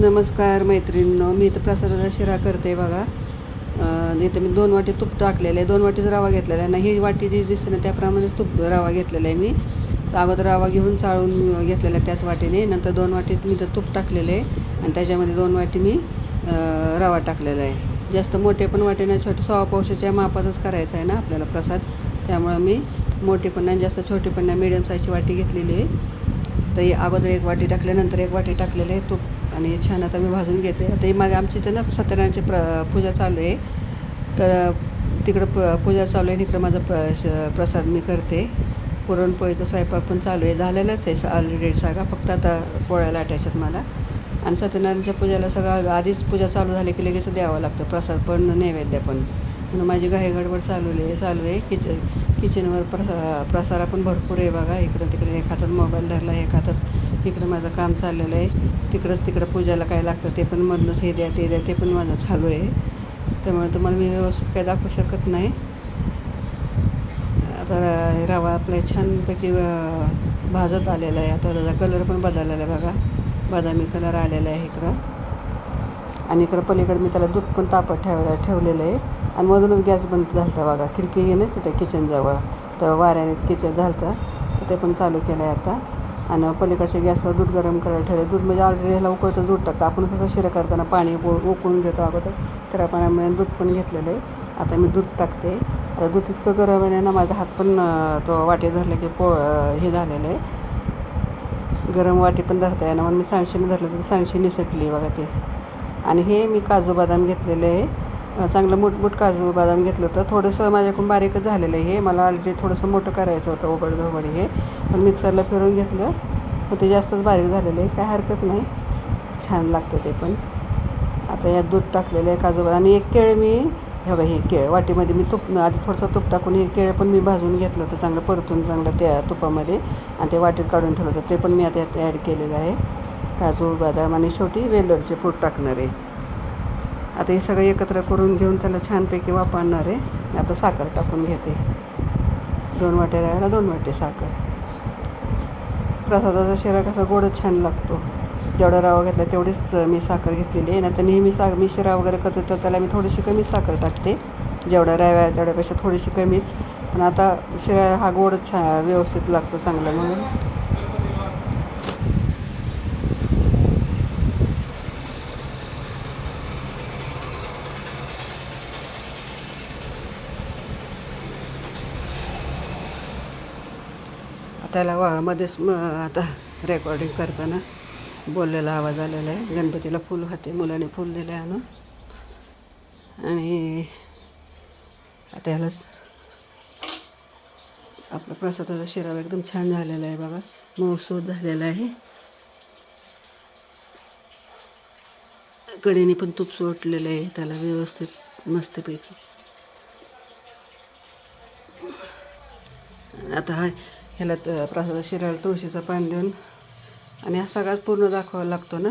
नमस्कार मैत्रिणींनो मी इथं प्रसादाचा शिरा करते बघा. इथं मी दोन वाटी तूप टाकलेलं आहे. दोन वाटीच रवा घेतलेला आहे. ना ही वाटी जी दिसते ना त्याप्रमाणेच तूप रवा घेतलेला आहे मी. अगोदर रवा घेऊन चाळून घेतलेला आहे त्याच वाटीने. नंतर दोन वाटीत मी तर तूप टाकलेलं आहे. आणि त्याच्यामध्ये दोन वाटी मी रवा टाकलेला आहे. जास्त मोठे पण वाटे नाही छोटे सव्वा पावसाच्या मापातच करायचं आहे ना आपल्याला प्रसाद. त्यामुळं मी मोठी पण नाही जास्त छोटी पण नाही. मिडियम साईजची वाटी घेतलेली आहे. तर अगोदर एक वाटी टाकल्यानंतर एक वाटी टाकलेलं आहे तूप. आणि छान आता मी भाजून घेते. आता मग आमची इथं ना सत्यनारायणची प्र पूजा चालू आहे. तर तिकडं प पूजा चालू आहे तिकडं इकडं माझा प्र श प्रसाद मी करते. पुरणपोळीचा स्वयंपाक पण चालू आहे. झालेलाच आहे. ऑलरेडी सगळा फक्त आता पोळ्या लाटायच्यात मला. आणि सत्यनारायणच्या पूजेला सगळं आधीच पूजा चालू झाली की लगेच द्यावं लागतं. प्रसाद पण नैवेद्य पण. म्हणून माझी घाई गडबड चालू आहे चालू आहे किच किचनवर प्रसा प्रसारा पण भरपूर आहे बघा. इकडं तिकडे एक हातात मोबाईल धरला एक हातात इकडं माझं काम चाललेलं आहे. तिकडंच तिकडं पूजाला काय लागतं ते पण मधनंच हे द्या ते द्या ते पण माझं चालू आहे. त्यामुळे तुम्हाला मी व्यवस्थित काही दाखवू शकत नाही. आता रवा आपला छानपैकी भाजत आलेला आहे. आता त्याचा कलर पण बदललेला आहे बघा. बदामी कलर आलेला आहे इकडं. आणि इकडं पलीकडे मी त्याला दूध पण तापत ठेवलं ठेवलेलं आहे. आणि मधूनच गॅस बंद झालता बघा खिडकी येणं ना तिथं किचनजवळ तर वाऱ्याने किचन झालं तर ते पण चालू केलं आहे आता. आणि पलीकडच्या गॅसवर दूध गरम करायला ठेवलं. दूध म्हणजे ऑलरेडी ह्याला उकळतं दूध टाकतं. आपण कसं शिरा करताना पाणी उ उकळून घेतो अगोदर. तर पाण्यामुळे दूध पण घेतलेलं आहे. आता मी दूध टाकते. आता दूध इतकं गरम आहे ना माझा हात पण तो वाटे धरले की पो हे झालेलं आहे. गरम वाटी पण धरता येणार. म्हणून मी सांडशीने धरलं तर सांडशी निसटली बघा ते. आणि हे मी काजू बदाम घेतलेले आहे. चांगलं मोठमोठ काजू बदाम घेतलं होतं. थोडंसं माझ्याकडून बारीकच झालेलं आहे हे. मला ऑलरेडी थोडंसं मोठं करायचं होतं ओबड धोबड हे. पण मिक्सरला फिरून घेतलं. पण ते जास्तच बारीक झालेलं आहे. काय हरकत नाही. छान लागतं ते पण. आता यात दूध टाकलेलं आहे काजू बदाम. आणि एक केळ मी हे बघा हे केळ. वाटीमध्ये मी तूप आधी थोडंसं तूप टाकून हे केळ पण मी भाजून घेतलं होतं. चांगलं परतून चांगलं त्या तुपामध्ये. आणि ते वाटीत काढून ठेवलं होतं. ते पण मी आता यात ॲड केलेलं आहे. काजू बदाम आणि शेवटी वेलरचे पूड टाकणार आहे. आता हे सगळं एकत्र करून घेऊन त्याला छानपैकी वापरणार आहे. आता साखर टाकून घेते. दोन वाट्या राहायला दोन वाटे साखर. प्रसादाचा शिरा कसा गोडच छान लागतो. जेवढा रवा घेतला तेवढीच मी साखर घेतलेली आहे. नाही तर नेहमी सा मी शिरा वगैरे करते तर त्याला मी थोडीशी कमी साखर टाकते. जेवढा रव्या आहे तेवढ्यापेक्षा थोडीशी कमीच. पण आता शिरा हा गोडच छान व्यवस्थित लागतो चांगला म्हणून. त्याला वा मग आता रेकॉर्डिंग करताना बोललेला आवाज आलेला आहे. गणपतीला फूल होते मुलाने फूल दिले आणून आणि आता यालाच आपला प्रसादाचा शिराव एकदम छान झालेला आहे बघा. मऊसूद झालेला आहे. कडेने पण तूप सोटलेलं आहे. त्याला व्यवस्थित मस्तपैकी. आता हा ह्याला त- प्रसादा शिराला तुळशीचं पान देऊन. आणि हा सगळाच पूर्ण दाखवावा लागतो ना?